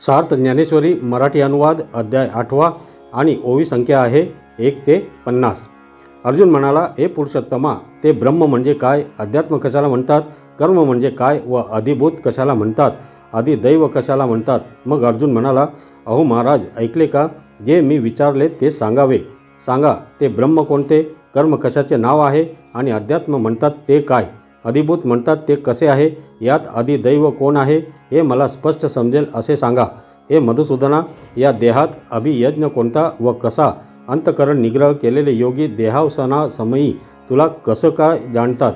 सार्थ ज्ञानेश्वरी मराठी अनुवाद अध्याय आठवा आणि ओवी संख्या आहे एक ते पन्नास. अर्जुन म्हणाला हे पुरुषोत्तमा ते ब्रह्म म्हणजे काय? अध्यात्म कशाला म्हणतात? कर्म म्हणजे काय? व अधिभूत कशाला म्हणतात? आधी दैव कशाला म्हणतात? मग अर्जुन म्हणाला अहो महाराज ऐकले का? जे मी विचारले ते सांगावे. सांगा ते ब्रह्म कोणते? कर्म कशाचे नाव आहे? आणि अध्यात्म म्हणतात ते काय? अधिभूत म्हणतात ते कसे आहे? यात अधिदैव कोण आहे? हे मला स्पष्ट समजेल असे सांगा. हे मधुसूदना या देहात अभियज्ञ कोणता व कसा? अंतकरण निग्रह केलेले योगी देहावसनासमयी तुला कसं काय जाणतात?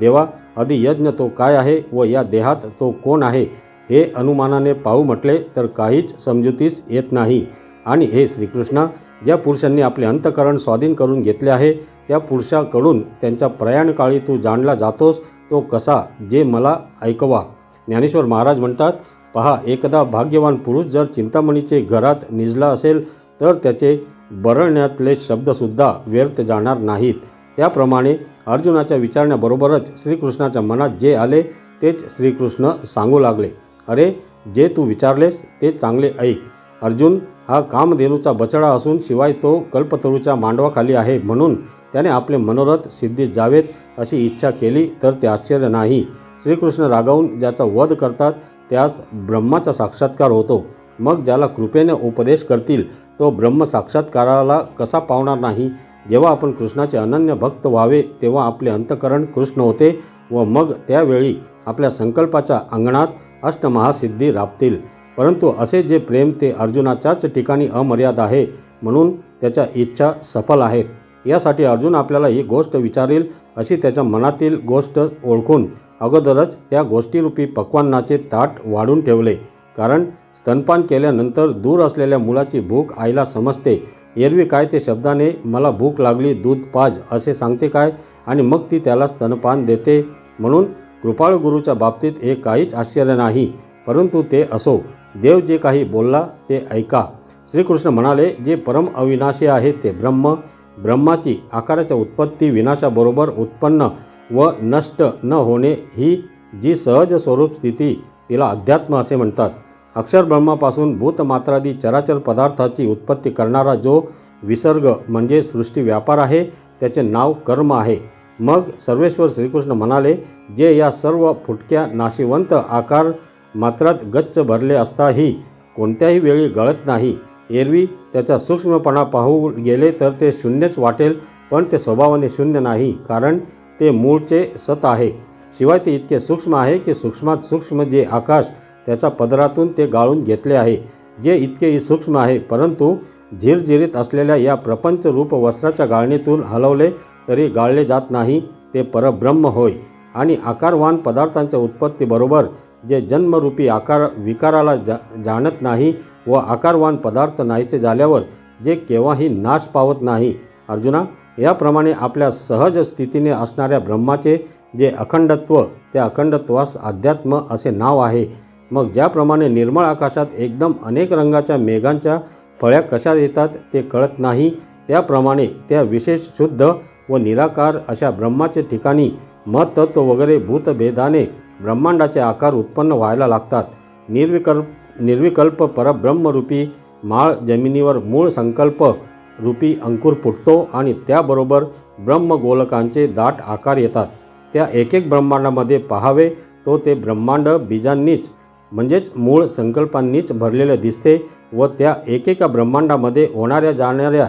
देवा अधियज्ञ तो काय आहे व या देहात तो कोण आहे? हे अनुमानाने पाहू म्हटले तर काहीच समजुतीस येत नाही. आणि हे श्रीकृष्णा ज्या पुरुषांनी आपले अंतकरण स्वाधीन करून घेतले आहे त्या पुरुषाकडून त्यांच्या प्रयाणकाळी तू जाणला जातोस तो कसा जे मला ऐकवा. ज्ञानेश्वर महाराज म्हणतात पहा एकदा भाग्यवान पुरुष जर चिंतामणीचे घरात निजला असेल तर त्याचे बरळण्यातले शब्दसुद्धा व्यर्थ जाणार नाहीत. त्याप्रमाणे अर्जुनाच्या विचारण्याबरोबरच श्रीकृष्णाच्या मनात जे आले तेच श्रीकृष्ण सांगू लागले. अरे जे तू विचारलेस ते चांगले ऐक. अर्जुन हा कामधेनूचा बछडा असून शिवाय तो कल्पतरूच्या मांडवाखाली आहे म्हणून त्याने आपले मनोरथ सिद्धी जावेत अशी इच्छा केली तर ते आश्चर्य नाही. श्रीकृष्ण रागावून ज्याचा वध करतात त्यास ब्रह्माचा साक्षात्कार होतो. मग ज्याला कृपेने उपदेश करतील तो ब्रह्म साक्षात्काराला कसा पावणार नाही? जेव्हा आपण कृष्णाचे अनन्य भक्त व्हावे तेव्हा आपले अंतकरण कृष्ण होते व मग त्यावेळी आपल्या संकल्पाच्या अंगणात अष्टमहासिद्धी राबतील. परंतु असे जे प्रेम ते अर्जुनाच्याच ठिकाणी अमर्याद आहे म्हणून त्याच्या इच्छा सफल आहेत. यासाठी अर्जुन आपल्याला ही गोष्ट विचारेल अशी त्याच्या मनातील गोष्ट ओळखून अगोदरच त्या गोष्टीरूपी पक्वान्नाचे ताट वाढून ठेवले. कारण स्तनपान केल्यानंतर दूर असलेल्या मुलाची भूक आईला समजते. एरवी काय ते शब्दाने मला भूक लागली दूध पाज असे सांगते काय? आणि मग ती त्याला स्तनपान देते. म्हणून कृपाळ गुरुच्या बाबतीत हे काहीच आश्चर्य नाही परंतु ते असो. देव जे काही बोलला ते ऐका. श्रीकृष्ण म्हणाले जे परम अविनाशी आहे ते ब्रह्म ब्रह्माची आकाराच्या उत्पत्ती विनाशाबरोबर उत्पन्न व नष्ट न होणे ही जी सहज स्वरूप स्थिती तिला अध्यात्म असे म्हणतात. अक्षर ब्रह्मापासून भूतमात्रादी चराचर पदार्थाची उत्पत्ती करणारा जो विसर्ग म्हणजे सृष्टी व्यापार आहे त्याचे नाव कर्म आहे. मग सर्वेश्वर श्रीकृष्ण म्हणाले जे या सर्व फुटक्या नाशिवंत आकार मात्रात गच्च भरले असताही कोणत्याही वेळी गळत नाही. एरवी त्याचा सूक्ष्मपणा पाहू गेले तर ते शून्यच वाटेल पण ते स्वभावाने शून्य नाही कारण ते मूळचे सत आहे. शिवाय ते इतके सूक्ष्म आहे की सूक्ष्मात सूक्ष्म जे आकाश त्याच्या पदरातून ते गाळून घेतले आहे जे इतकेही सूक्ष्म आहे. परंतु झिरझिरीत असलेल्या या प्रपंच रूप वस्त्राच्या गाळणीतून हलवले तरी गाळले जात नाही ते परब्रह्म होय. आणि आकारवान पदार्थांच्या उत्पत्तीबरोबर जे जन्मरूपी आकार विकाराला जा जाणत नाही व आकारवान पदार्थ नाहीसे झाल्यावर जे केव्हाही नाश पावत नाही. अर्जुना याप्रमाणे आपल्या सहज स्थितीने असणाऱ्या ब्रह्माचे जे अखंडत्व त्या अखंडत्वास अध्यात्म असे नाव आहे. मग ज्याप्रमाणे निर्मळ आकाशात एकदम अनेक रंगाच्या मेघांच्या फळ्या कशा येतात ते कळत नाही त्याप्रमाणे त्या विशेष शुद्ध व निराकार अशा ब्रह्माचे ठिकाणी महत्त्व वगैरे भूतभेदाने ब्रह्मांडाचे आकार उत्पन्न व्हायला लागतात. निर्विकल्प निर्विकल्प परब्रह्मरूपी माळ जमिनीवर मूळ संकल्प रूपी अंकुर फुटतो आणि त्याबरोबर ब्रह्मगोलकांचे दाट आकार येतात. त्या एक एक ब्रह्मांडामध्ये पहावे तो ते ब्रह्मांड बीजांनीच म्हणजेच मूळ संकल्पांनीच भरलेले दिसते व त्या एकेका ब्रह्मांडामध्ये होणाऱ्या जाणाऱ्या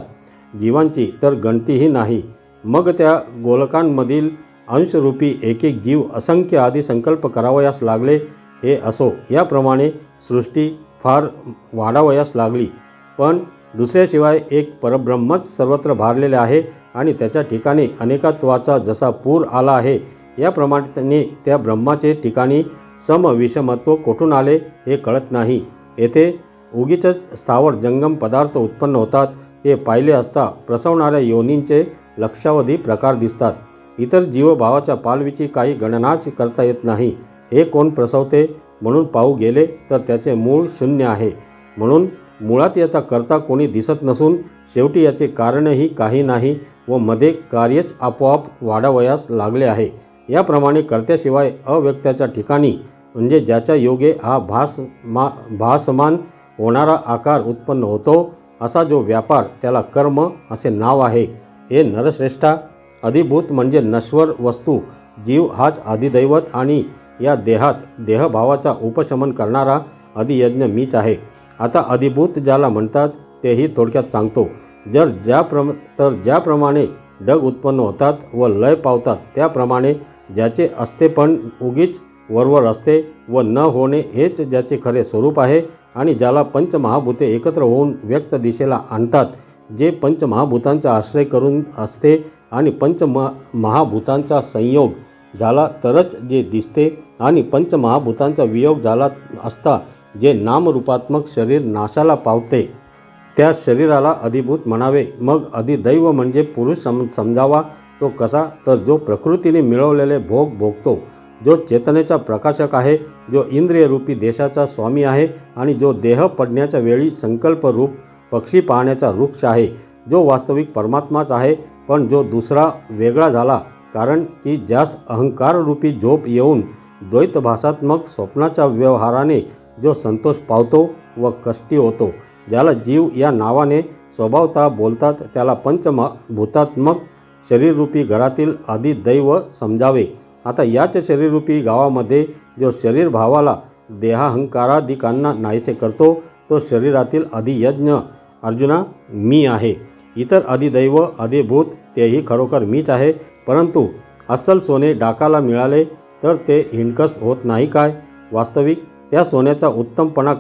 जीवांची तर गणतीही नाही. मग त्या गोलकांमधील अंशरूपी एक एक जीव असंख्य आदी संकल्प करावयास लागले हे असो. याप्रमाणे सृष्टी फार वाढावयास लागली. पण दुसऱ्याशिवाय एक परब्रह्मच सर्वत्र भारलेले आहे आणि त्याच्या ठिकाणी अनेकत्वाचा जसा पूर आला आहे याप्रमाणे त्यांनी त्या ब्रह्माचे ठिकाणी समविषमत्व कोठून आले हे कळत नाही. येथे उगीच स्थावर जंगम पदार्थ उत्पन्न होतात ते पाहिले असता प्रसवणाऱ्या योनींचे लक्षावधी प्रकार दिसतात. इतर जीवभावाच्या पालवीची काही गणनाच करता येत नाही. हे कोण प्रसवते? म्हणून पाहू गेले तर त्याचे मूळ शून्य आहे. म्हणून मुळात याचा करता कोणी दिसत नसून शेवटी याचे कारणही काही नाही व मध्ये कार्यच आपोआप वाढावयास लागले आहे. याप्रमाणे कर्त्याशिवाय अव्यक्ताच्या ठिकाणी म्हणजे ज्याच्या योगे हा भास मा भासमान होणारा आकार उत्पन्न होतो असा जो व्यापार त्याला कर्म असे नाव आहे. हे नरश्रेष्ठा अधिभूत म्हणजे नश्वर वस्तू जीव हाच आदिदैवत आणि या देहात देहभावाचा उपशमन करणारा अधियज्ञ मीच आहे. आता अधिभूत ज्याला म्हणतात तेही थोडक्यात सांगतो. जर ज्या प्रम तर ज्याप्रमाणे डग उत्पन्न होतात व लय पावतात त्याप्रमाणे ज्याचे असते पण उगीच वरवर असते व न होणे हेच ज्याचे खरे स्वरूप आहे आणि ज्याला पंचमहाभूते एकत्र होऊन व्यक्त दिशेला आणतात जे पंचमहाभूतांचा आश्रय करून असते आणि पंचम महाभूतांचा संयोग झाला तरच जे दिसते आणि पंचमहाभूतांचा वियोग झाला असता जे नामरूपात्मक शरीर नाशाला पावते त्या शरीराला अधिभूत म्हणावे. मग अधिदैव म्हणजे पुरुष सम समजावा तो कसा? तर जो प्रकृतीने मिळवलेले भोग भोगतो जो चेतनेचा प्रकाशक आहे जो इंद्रियरूपी देशाचा स्वामी आहे आणि जो देह पडण्याच्या वेळी संकल्परूप पक्षी पाहण्याचा वृक्ष आहे जो वास्तविक परमात्माच आहे पण जो दुसरा वेगळा झाला कारण की ज्यास अहंकाररूपी झोप येऊन द्वैतभासात्मक स्वप्नाच्या व्यवहाराने जो संतोष पावतो व कष्टी होतो ज्याला जीव या नावाने स्वभावता बोलतात त्याला पंचभूतात्मक शरीररूपी घरातील अधिदैव समजावे. आता याच शरीररूपी गावामध्ये जो शरीर भावाला देहाहंकाराधिकांना नाहीसे करतो तो शरीरातील अधियज्ञ अर्जुना मी आहे. इतर अधिदैव अधिभूत तेही खरोखर मीच आहे. परंतु अस्सल सोने डाकाला मिळाले तर ते हिणकस होत नाही काय? वास्तविक त्या सोन्याचा उत्तमपणा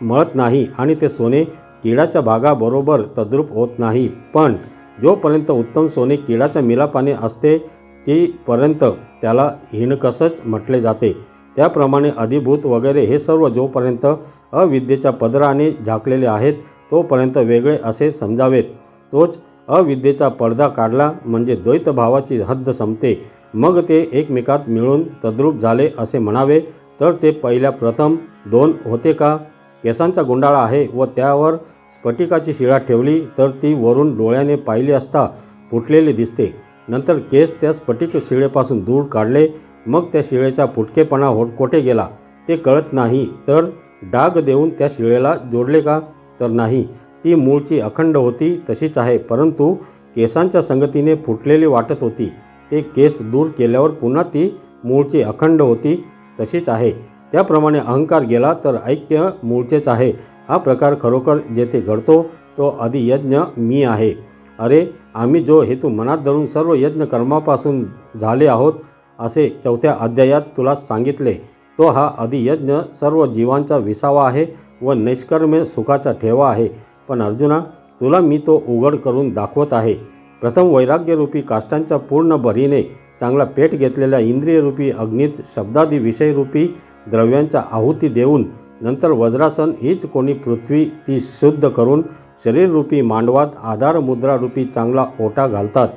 मळत नाही आणि ते सोने किडाच्या भागाबरोबर तद्रूप होत नाही. पण जोपर्यंत उत्तम सोने किडाच्या मिलापाने असते तीपर्यंत त्याला हिणकसच म्हटले जाते. त्याप्रमाणे अधिभूत वगैरे हे सर्व जोपर्यंत अविद्येच्या पदराने झाकलेले आहेत तोपर्यंत वेगळे असे समजावेत. तोच अविद्येचा पडदा काढला म्हणजे द्वैतभावाची हद्द संपते. मग ते एकमेकात मिळून तद्रूप झाले असे म्हणावे. तर ते पहिल्या प्रथम दोन होते का? केसांचा गुंडाळा आहे व त्यावर स्फटिकाची शिळा ठेवली तर ती वरून डोळ्याने पाहिली असता फुटलेली दिसते. नंतर केस त्या स्फटिक शिळेपासून दूर काढले. मग त्या शिळेचा फुटकेपणा हो कोठे गेला? ते कळत नाही. तर डाग देऊन त्या शिळेला जोडले का? तर नाही. ती मूळची अखंड होती तशीच आहे. परंतु केसांच्या संगतीने फुटलेली वाटत होती. ते केस दूर केल्यावर पुन्हा ती मूळची अखंड होती तशीच आहे. त्याप्रमाणे अहंकार गेला तर ऐक्य मूळचेच आहे. हा प्रकार खरोखर जेथे घडतो तो अधियज्ञ मी आहे. अरे आम्ही जो हेतू मनात धरून सर्व यज्ञ कर्मापासून झाले आहोत असे चौथ्या अध्यायात तुला सांगितले तो हा अधियज्ञ सर्व जीवांचा विसावा आहे व नैष्कर्म्य सुखाचा ठेवा आहे. पण अर्जुना तुला मी तो उघड करून दाखवत आहे. प्रथम वैराग्यरूपी काष्टांच्या पूर्ण भरीने चांगला पेट घेतलेल्या इंद्रियरूपी अग्नीत शब्दादी विषयरूपी द्रव्यांच्या आहुती देऊन नंतर वज्रासन हीच कोणी पृथ्वी ती शुद्ध करून शरीररूपी मांडवात आधार मुद्रारूपी चांगला ओटा घालतात.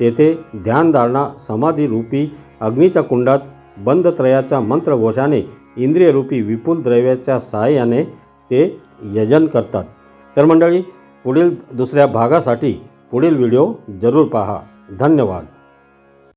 तेथे ध्यानधारणा समाधीरूपी अग्नीच्या कुंडात बंदत्रयाच्या मंत्रघोषाने इंद्रियरूपी विपुल द्रव्याच्या सहाय्याने ते यजन करतात. तर मंडळी पुढील दुसऱ्या भागासाठी पुढील व्हिडिओ जरूर पहा. धन्यवाद.